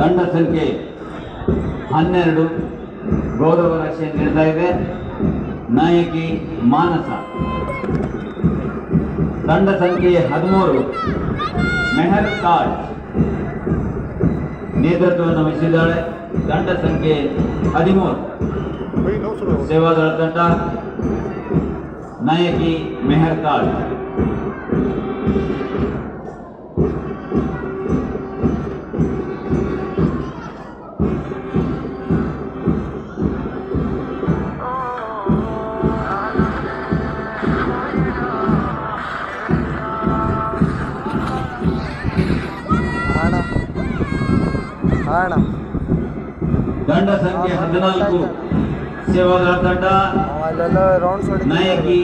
ದಂಡ ಸಂಖ್ಯೆ ಹನ್ನೆರಡು ಗೌರವ ರಕ್ಷೆ ನೀಡ್ತಾ ಇದೆ. ನಾಯಕಿ ಮಾನಸ. ದಂಡ ಸಂಖ್ಯೆ ಹದಿಮೂರು ಮೆಹರ್ ತಾಜ್ ನೇತೃತ್ವವನ್ನು ವಹಿಸಿದ್ದಾಳೆ. ದಂಡ ಸಂಖ್ಯೆ ಹದಿಮೂರು ಸೇವಾದಳ ತಂಡ. ನಾಯಕಿ ಮೆಹರ್ ತಾಜ್ ದಂಡ ಸಂಖ್ಯೆ ಹದಿನಾಲ್ಕು. ಸೇವಾದಾರ ತಂಡ. ನಾಯಕಿ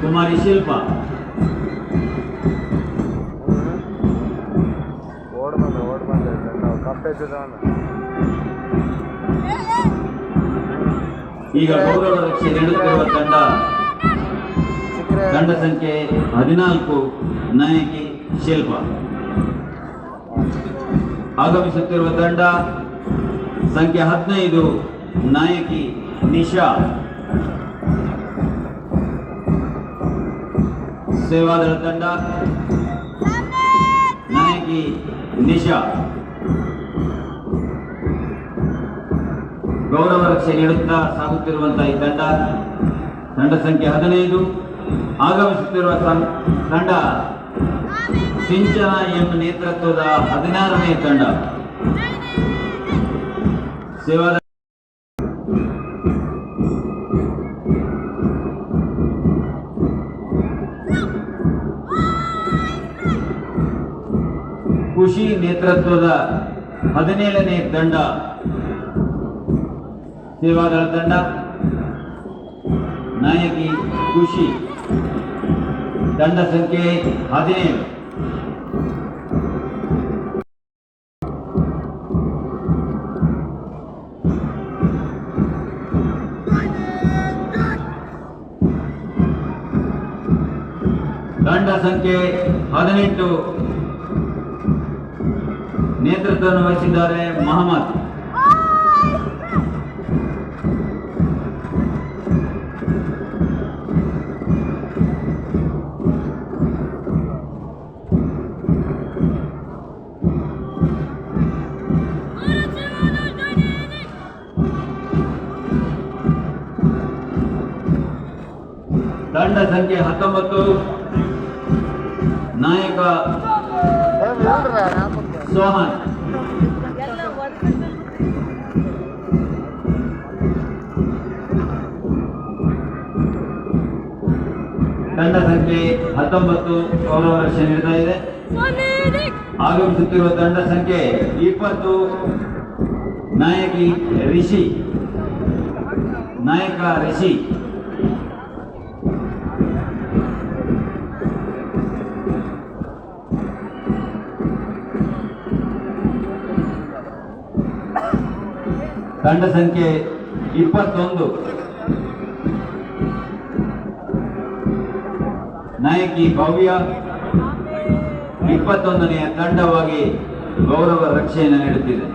ಕುಮಾರಿ ಶಿಲ್ಪ. ಓಡ್ ಬಂದ ಓಡ್ ಬಂದ. ಈಗ ಗೌರವ ರಕ್ಷೆ ನೀಡುತ್ತಿರುವ ತಂಡ. ದಂಡ ಸಂಖ್ಯೆ ಹದಿನಾಲ್ಕು, ನಾಯಕಿ ಶಿಲ್ಪ. ಆಗಮಿಸುತ್ತಿರುವ ತಂಡ ಸಂಖ್ಯೆ ಹದಿನೈದು, ನಾಯಕಿ ನಿಶಾ. ಸೇವಾದಳ ತಂಡ ನಾಯಕಿ ನಿಶಾ. ಗೌರವ ರಕ್ಷೆ ನೀಡುತ್ತಾ ಸಾಗುತ್ತಿರುವಂತಹ ಈ ತಂಡ ತಂಡ ಸಂಖ್ಯೆ ಹದಿನೈದು ಆಗಮಿಸುತ್ತಿರುವ ತಂಡ ಸಿಂಚನ ಎಂಬ ನೇತೃತ್ವದ ಹದಿನಾರನೇ ತಂಡ. ಸೇವಾದ ಖುಷಿ ನೇತೃತ್ವದ ಹದಿನೇಳನೇ ತಂಡ. ಸೇವಾದಳ ತಂಡ. ನಾಯಕಿ ಖುಷಿ. ತಂಡ ಸಂಖ್ಯೆ ಹದಿನೇಳು. ತಂಡ ಸಂಖ್ಯೆ ಹದಿನೆಂಟು. ನೇತೃತ್ವವನ್ನು ವಹಿಸಿದ್ದಾರೆ ಮಹಮ್ಮದ್. ತಂಡ ಸಂಖ್ಯೆ ಹತ್ತೊಂಬತ್ತು. ನಾಯಕ ಸೋಹನ್ ತಂಡ ಸಂಖ್ಯೆ ಹತ್ತೊಂಬತ್ತು. ಗೌರವ ರಕ್ಷೆ ನೀಡ್ತಾ ಇದೆ. ಆಗಮಿಸುತ್ತಿರುವ ತಂಡ ಸಂಖ್ಯೆ ಇಪ್ಪತ್ತು. ನಾಯಕಿ ರಿಷಿ. ನಾಯಕ ರಿಷಿ. ತಂಡ ಸಂಖ್ಯೆ ಇಪ್ಪತ್ತೊಂದು. ನಾಯಕಿ ಭವ್ಯ ಇಪ್ಪತ್ತೊಂದನೆಯ ತಂಡವಾಗಿ ಗೌರವ ರಕ್ಷೆಯನ್ನು ನೀಡುತ್ತಿದೆ.